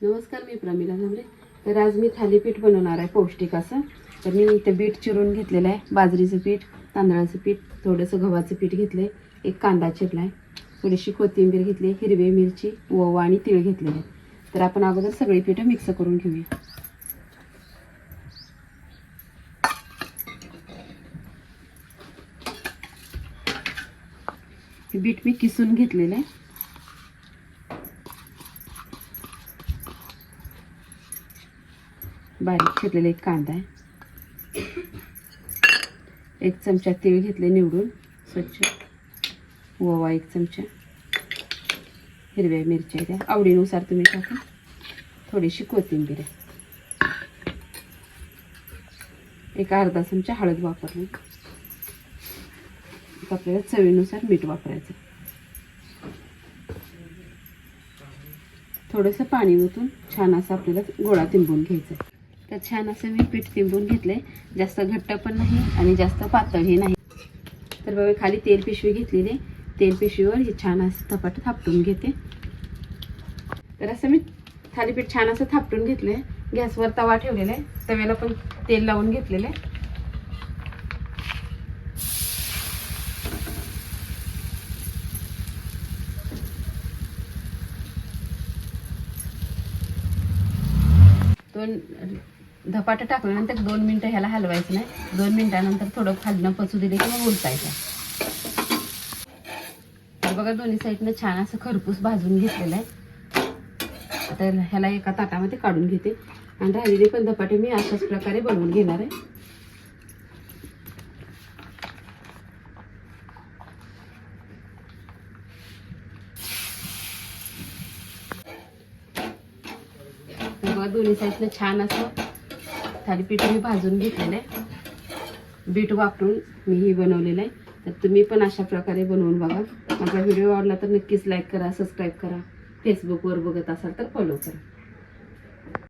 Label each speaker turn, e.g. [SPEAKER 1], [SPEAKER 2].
[SPEAKER 1] नमस्कार मी प्रमिला झांबरे. तर आज मी थालीपीठ बनवणार आहे पौष्टिक असं. तर मी इथं बीट चिरून घेतलेलं आहे. बाजरीचं पीठ तांदळाचं पीठ थोडंसं गव्हाचं पीठ घेतलं आहे एक कांदा चिरला आहे थोडीशी कोथिंबीर घेतली हिरवी मिरची ओवा आणि तीळ घेतलेले. आहे तर आपण अगोदर सगळी पीठं मिक्स करून घेऊया. बीट मी किसून घेतलेलं आहे. बारीक चिरलेला एक कांदा आहे. एक चमचा तीळ घेतले निवडून. स्वच्छ. ओवा एक चमचा. हिरव्या मिरच्या द्या. आवडीनुसार तुम्ही टाका. थोडीशी कोथिंबीर आहे. एक अर्धा चमचा हळद वापरली. आपल्याला चवीनुसार मीठ वापरायचं. थोडंसं पाणी ओतून छान असं आपल्याला गोळा तिंबून घ्यायचा आहे. तर छान असं मी पीठ तिंबून घेतलंय. जास्त घट्ट पण नाही आणि जास्त पातळही नाही. तर बाबा खाली तेल पिशवी घेतलेली आहे. तेल पिशवीवर हे छान असं थपाट थापटून घेते. तर असं मी थालीपीठ छान असं थापटून घेतलंय. गॅसवर तवा ठेवलेला आहे. तव्याला पण तेल लावून घेतलेलं आहे. दोन धपाटं टाकल्यानंतर दोन मिनटं ह्याला हलवायचं नाही. दोन मिनटानंतर थोडं खालणं पचू दिले की मग उलटायचं तर बघा दोन्ही साईडनं छान असं खरपूस भाजून घेतलेलं आहे. आता ह्याला एका ताटामध्ये काढून घेते. आणि राहिलेले पण धपाटे मी अशाच प्रकारे बनवून घेणार आहे. बघा दोन्ही साईडनं छान असं थालीपीठ मी भाजून घेतलेलं आहे. बीट वापरून मी ही बनवलेलं आहे. तर तुम्ही पण अशा प्रकारे बनवून बघा. माझा व्हिडिओ आवडला तर नक्कीच लाईक करा सबस्क्राईब करा. फेसबुकवर बघत असाल तर फॉलो करा.